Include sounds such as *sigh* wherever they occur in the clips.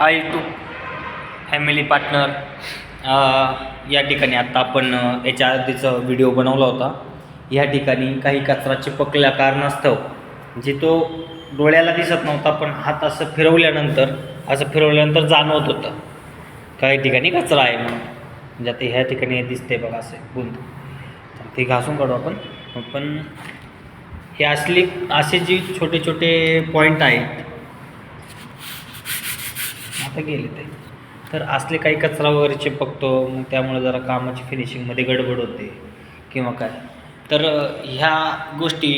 Hi YouTube family partner या ठिकाणी आत्ता आपण याच्या आधीचा व्हिडिओ बनवला होता. या ठिकाणी काही कचरा चिपकल्या कारणास्तव जे तो डोळ्याला दिसत नव्हता पण हात असं फिरवल्यानंतर असं फिरवल्यानंतर जाणवत होतं. काही ठिकाणी कचरा आहे म्हणून. म्हणजे आता ह्या ठिकाणी दिसते बघा असं बुंद. तर ते घासून काढू आपण. पण हे असली असे जे छोटे छोटे पॉईंट आहेत आता गेले ते. तर असले काही कचरा वगैरे चिपकतो मग त्यामुळे जरा कामाची फिनिशिंगमध्ये गडबड होते किंवा काय. तर ह्या गोष्टी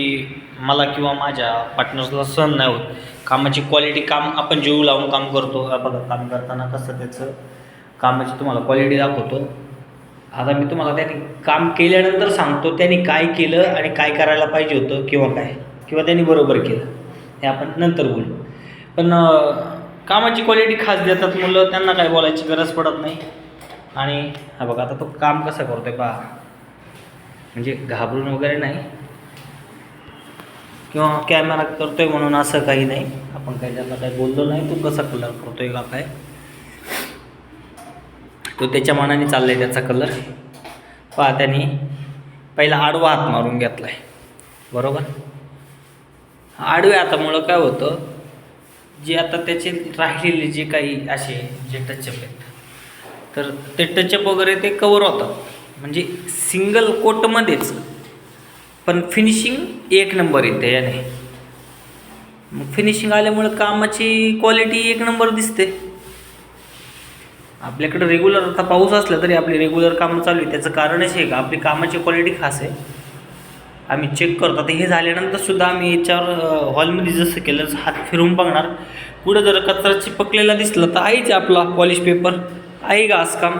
मला किंवा माझ्या पार्टनर्सला सहन नाही होत. कामाची क्वालिटी काम आपण जीव लावून काम करतो. बघा काम करताना कसं त्याचं कामाची तुम्हाला क्वालिटी दाखवतो. आता मी तुम्हाला त्याने काम केल्यानंतर सांगतो त्यांनी काय केलं आणि काय करायला पाहिजे होतं किंवा काय. किंवा त्यांनी बरोबर केलं. हे आपण नंतर बोलू. पण कामाची क्वालिटी खास देतात मुलं त्यांना काय बोलायची गरज पडत नाही. आणि हा बघा आता तो काम कसं करतोय पहा. म्हणजे घाबरून वगैरे नाही. किंवा कॅमेरा करतोय म्हणून असं काही नाही. आपण काही त्यांना काही बोललो नाही तो कसा कलर करतोय का काय? तो त्याच्या मनाने चाललाय त्याचा कलर पहा त्याने पहिला आडवा हात मारून घेतला आहे बरोबर? आडव्या हातामुळं काय होतं? जे आता त्याचे राहिलेले जे काही असे जे टचअप आहेत तर ते टचअप वगैरे ते कवर होतात. म्हणजे सिंगल कोटमध्येच पण फिनिशिंग एक नंबर येते याने. मग फिनिशिंग आल्यामुळं कामाची क्वालिटी एक नंबर दिसते. आपल्याकडं रेग्युलर आता पाऊस असला तरी आपली रेग्युलर कामं चालू आहे त्याचं कारणच हे का? आपली कामाची क्वालिटी खास आहे. आम्ही चेक करतो. आता हे झाल्यानंतर सुद्धा आम्ही याच्यावर हॉलमध्ये जसं केलं तसं हात फिरवून बघणार. पुढं जर कचरा चिपकलेला दिसला तर आहेच आपला पॉलिश पेपर आहे का आज काम?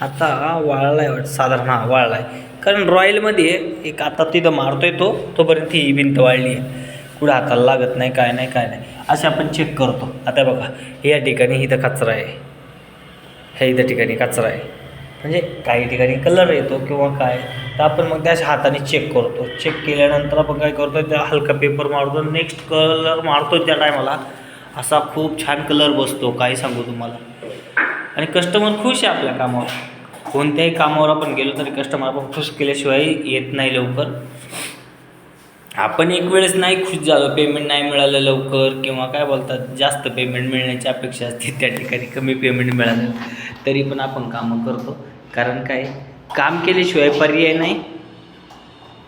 आता वाळला आहे वाटतं साधारण हा वाळला आहे कारण रॉयलमध्ये एक आता तिथं मारतोय तो तोपर्यंत ही भिंत वाळली आहे. कुठं हाताला लागत नाही काय नाही काय नाही. असे आपण चेक करतो. आता बघा या ठिकाणी इथं कचरा आहे. ह्या इथं ठिकाणी कचरा आहे. म्हणजे काही ठिकाणी कलर येतो किंवा काय. तर आपण मग त्याच्या हाताने चेक करतो. चेक केल्यानंतर आपण काय करतो त्या हलका पेपर मारतो नेक्स्ट कलर मारतो त्या टायमाला असा खूप छान कलर बसतो काय सांगू तुम्हाला. आणि कस्टमर खुश आहे आपल्या कामावर. कोणत्याही कामावर आपण गेलो तरी कस्टमर आपण खुश केल्याशिवाय येत नाही लवकर. आपण एक वेळेस नाही खुश झालो पेमेंट नाही मिळालं लवकर किंवा काय बोलतात जास्त पेमेंट मिळण्याची अपेक्षा असते त्या ठिकाणी कमी पेमेंट मिळालं. तरी पण आपण कामं करतो. कारण काय? काम केल्याशिवाय पर्याय नाही.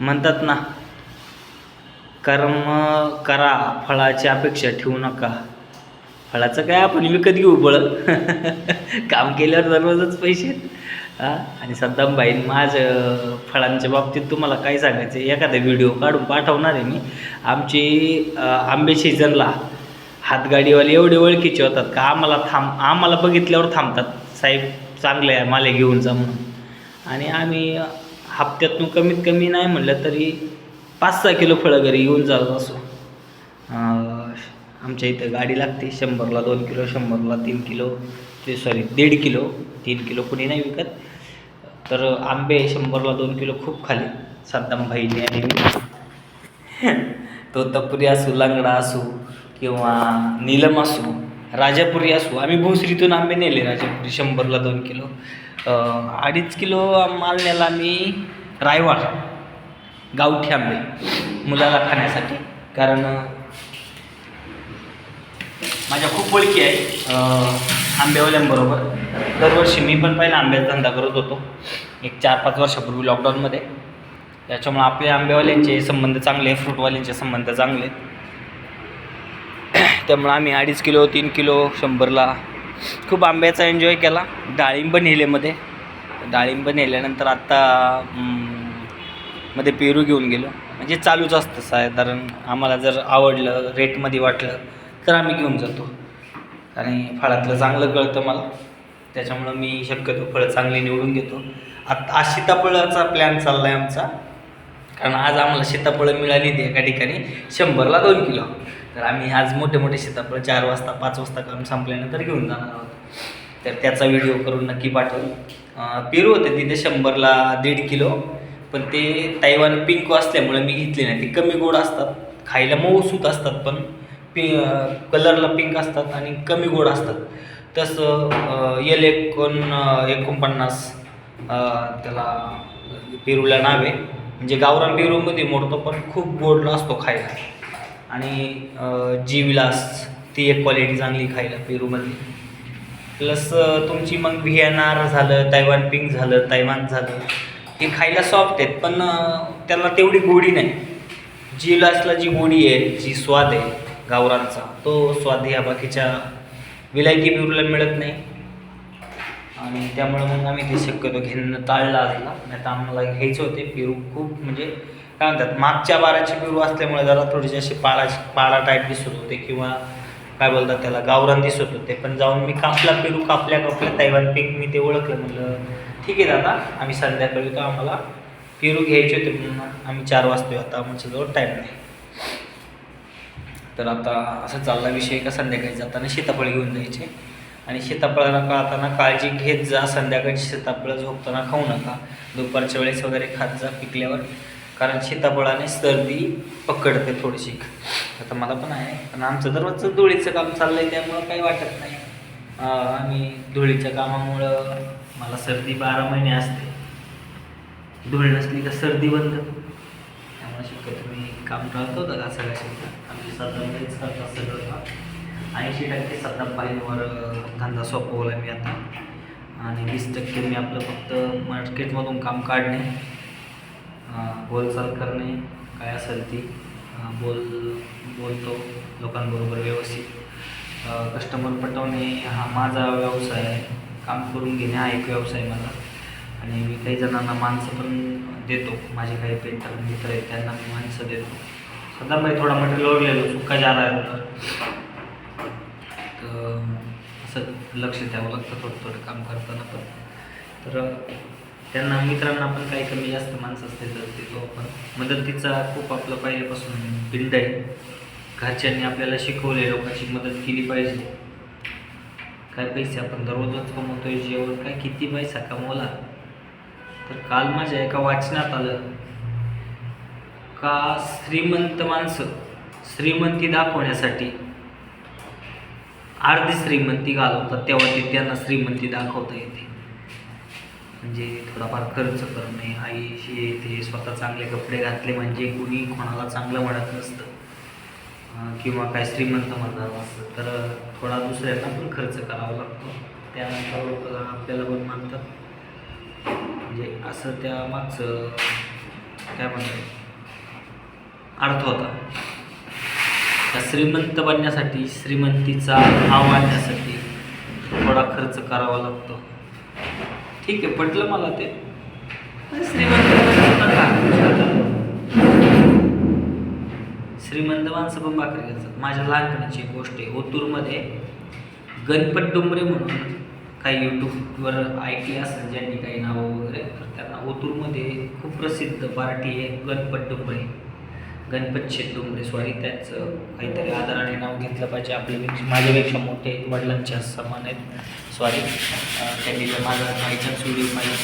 म्हणतात ना कर्म करा फळाची अपेक्षा ठेवू नका. फळाचं काय आपण विकत घेऊ बळ *laughs* काम केल्यावर दररोजच पैसे आहेत. आणि सद्दाम भाई माझं फळांच्या बाबतीत तुम्हाला काय सांगायचं एखादा व्हिडिओ काढून पाठवणार आहे मी. आमची आंबे सीझनला हातगाडीवाले एवढे ओळखीचे होतात का? आम्हाला थांब आम्हाला बघितल्यावर थांबतात साहेब. चांगले आहे माले घेऊन जा म्हणून. आणि आम्ही हप्त्यातून कमीत कमी नाही म्हणलं तरी पाच सहा किलो फळं घरी घेऊन जात असो. आमच्या इथं गाडी लागते शंभरला दोन किलो शंभरला तीन किलो ते सॉरी दीड किलो तीन किलो कुणी नाही विकत. तर आंबे शंभरला दोन किलो खूप खाली. सद्दाम भाईने आणि मी. *laughs* तो तपरी असू लंगडा असू किंवा नीलम असू राजापुरी असू. आम्ही भोसरीतून आंबे नेले राजापुरी शंभरला दोन किलो. अडीच किलो माल नेला मी रायवाड गावठी आंबे मुलाला खाण्यासाठी. कारण माझ्या खूप ओळखी आहे आंबेवाल्यांबरोबर. दरवर्षी मी पण पहिला आंब्याचा धंदा करत होतो एक चार पाच वर्षापूर्वी लॉकडाऊनमध्ये त्याच्यामुळे आपल्या आंबेवाल्यांचे संबंध चांगले फ्रूटवाल्यांचे संबंध चांगले. त्यामुळे आम्ही अडीच किलो तीन किलो शंभरला खूप आंब्याचा एन्जॉय केला. डाळिंब नेलेमध्ये डाळिंब नेल्यानंतर आत्ता मध्ये पेरू घेऊन गेलो. म्हणजे चालूच असतं साधारण. आम्हाला जर आवडलं रेटमध्ये वाटलं तर आम्ही घेऊन जातो. आणि फळातलं चांगलं कळतं मला. त्याच्यामुळं मी शक्यतो फळं चांगली निवडून घेतो. आत्ता आज सीताफळाचा प्लॅन चालला आहे आमचा. कारण आज आम्हाला सीताफळं मिळाली ती एका ठिकाणी. शंभरला दोन किलो. तर आम्ही आज मोठे मोठे सीताफळं चार वाजता पाच वाजता काम संपल्यानंतर घेऊन जाणार आहोत. तर त्याचा व्हिडिओ करून नक्की पाठवून पेरू होते तिथे शंभरला दीड किलो पण ते ताईवान पिंक असल्यामुळे मी घेतले नाही. ते कमी गोड असतात. खायला मऊसूत असतात पण पि कलरला पिंक असतात आणि कमी गोड असतात. तसं यल एकोण एकोणपन्नास त्याला पेरूला नाव आहे. म्हणजे गावरान पेरूमध्ये मोडतो पण खूप गोड असतो खायला. आणि जी विलास ती एक क्वालिटी चांगली खायला पेरूमध्ये. प्लस तुमची मग व्हिएनार झालं तैवान पिंक झालं तैवान झालं ते खायला सॉफ्ट आहेत पण त्याला तेवढी गोडी नाही. जी विलासला जी गोडी आहे जी स्वाद आहे गावरांचा तो स्वाद ह्या बाकीच्या विलायती पेरूला मिळत नाही. आणि त्यामुळे मग आम्ही ते शक्यतो घेणं टाळलं असला नाही तर आम्हाला घ्यायचे होते पेरू खूप म्हणजे काय म्हणतात मागच्या बाराचे पेरू असल्यामुळे जरा थोडीशी असे पाळाची पाळा टाईप दिसत होते किंवा काय बोलतात त्याला गावरान दिसत होते. पण जाऊन मी कापला पेरू कापल्या कापल्या तैवान पीक मी ते ओळखलं. म्हणलं ठीक आहे दादा आम्ही संध्याकाळी तर आम्हाला पेरू घ्यायचे होते म्हणून आम्ही चार वाजता आता आमच्याजवळ टाईम नाही. तर आता असा चालला विषय का संध्याकाळी जाताना सीताफळ घेऊन जायचे. आणि सीताफळाला काळताना काळजी घेत जा संध्याकाळची सीताफळं झोपताना खाऊ नका. दुपारच्या वेळेस वगैरे खात जा पिकल्यावर. कारण सीताफळाने सर्दी पकडते थोडीशी. आता मला पण आहे. पण आमचं दररोजचं धुळीचं काम चाललं आहे त्यामुळं काही वाटत नाही. आम्ही धुळीच्या कामामुळं मला सर्दी बारा महिने असते. धुळी नसली का सर्दी बंद. त्यामुळे शक्यतो मी काम टाळतो का सगळ्या शेतात आमची साधारण सगळं काम. ऐंशी टक्के सध्या पाहिजेवर धंदा सोपवला मी आता. आणि वीस टक्के मी आपलं फक्त मार्केटमधून काम काढणे बोलचाल करणे काय असेल ती बोल बोलतो लोकांबरोबर व्यवस्थित. कस्टमर पटवणे हा माझा व्यवसाय आहे. काम करून घेणे हा एक व्यवसाय माझा. आणि मी काही जणांना माणसं पण देतो. माझे काही पेंटर मित्र आहेत त्यांना मी माणसं देतो. सध्या मी थोडा मटेरियल ओढलेलो सुका जारा आहे तर. तर असं लक्ष द्यावं लागतं थोडं थोडं काम करताना पण. तर त्यांना मित्रांना पण काही कमी जास्त माणसं असते तर ते तो आपण मदतीचा खूप आपलं पहिल्यापासून बिंद आहे. घरच्यांनी आपल्याला शिकवले लोकांची मदत केली पाहिजे. काय पैसे आपण दररोजच कमवतोय जेवण काय किती पैसा कमवला? तर काल माझ्या एका वाचनात आलं का श्रीमंत माणसं श्रीमंती दाखवण्यासाठी अर्धी श्रीमंती घालवतात तेव्हा ते त्यांना श्रीमंती दाखवता येते. म्हणजे थोडाफार खर्च करणे आईशी ते स्वतः चांगले कपडे घातले म्हणजे कुणी कोणाला चांगलं म्हणत नसतं. किंवा काय श्रीमंत म्हणणार असतं तर थोडा दुसऱ्यांना पण खर्च करावा लागतो. त्यानंतर लोक आपल्याला पण मानतात. म्हणजे असं त्या मागचं काय म्हणतात अर्थ होता. त्या श्रीमंत बनण्यासाठी श्रीमंतीचा भाव आणण्यासाठी थोडा खर्च करावा लागतो. ठीक आहे पटलं मला ते? श्रीमंत नका. श्रीमंत माणसं पण भाकरी करतात माझ्या लहानपणीची गोष्ट आहे. ओतूरमध्ये गणपत डोंबरे म्हणून काही यूट्यूबवर ऐकले असेल ज्यांनी काही नावं वगैरे तर त्यांना ओतूरमध्ये खूप प्रसिद्ध पार्टी आहे गणपत डोंबरे. गणपत शेठ स्वारी त्याचं काहीतरी आदराने नाव घेतलं पाहिजे. आपल्यापेक्षा माझ्यापेक्षा मोठे आहेत, वडिलांच्या समान आहेत स्वारी त्यांनी जर माझा आईचा व्हिडिओ पाहिजे